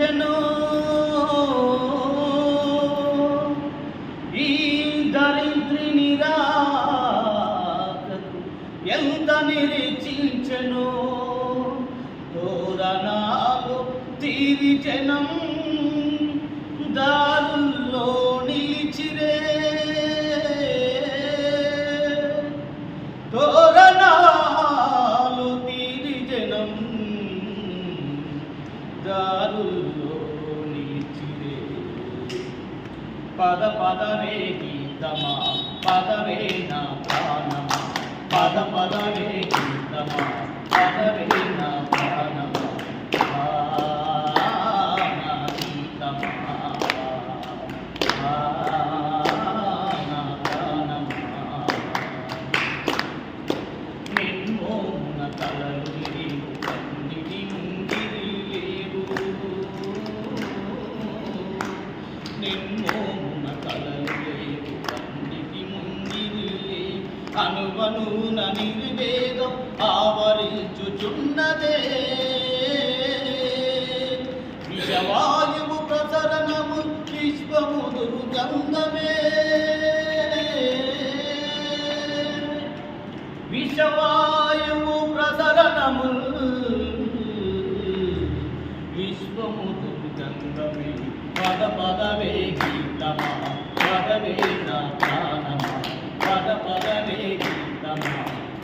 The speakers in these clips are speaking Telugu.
చించెను ఈ దరిద్రిని రాకకు ఎంత నిరీక్షించెను? తోరణాలు తీరి జనం దా పద పదవే గీతమా పదవే నా ప్రాణమా. పద పదవే గీతమా పదవే నా ప్రాణమా. ఆ, లేవు నిర్వేదం ఆవరించుచున్నదే. విషవాయువు ప్రసరణము విశ్వము దుర్గంధమే విషవాయువు ప్రసరణము విశ్వము దుర్గంధమే పద పదవే గీతమా పదవే నా ప్రాణమా పద పదవే గీతమా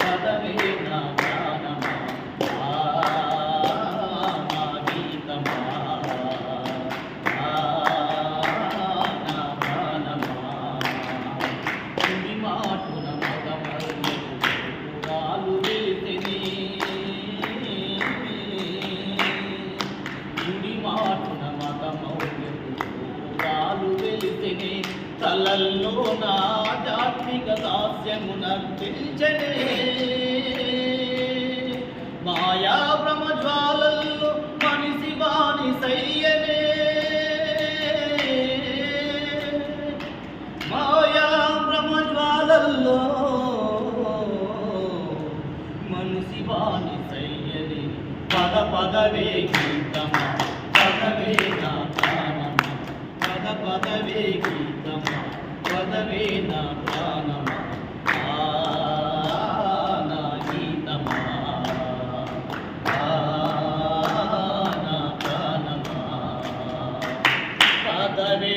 పదవే నా ప్రాణమా నా గీతమా నా ప్రాణమా తుది మాటున మగమల్లు వెలితెని తుడి మాటున మగమౌలు వెలితెని తలల్లో నా ఆధ్యాత్మిక దాస్యము నర్పించనే మాయా భ్రమజ్వాలల్లో మనిషి వాణి సయ్యనే మాయా భ్రమజ్వాలల్లో మనిషి వాణి సయ్యని పద పదవే గీతమా పదవే పదవే గీతమ్మ పదవే నా ప్రాణమ నా గీతమ్మ నా ప్రాణమ. పదవే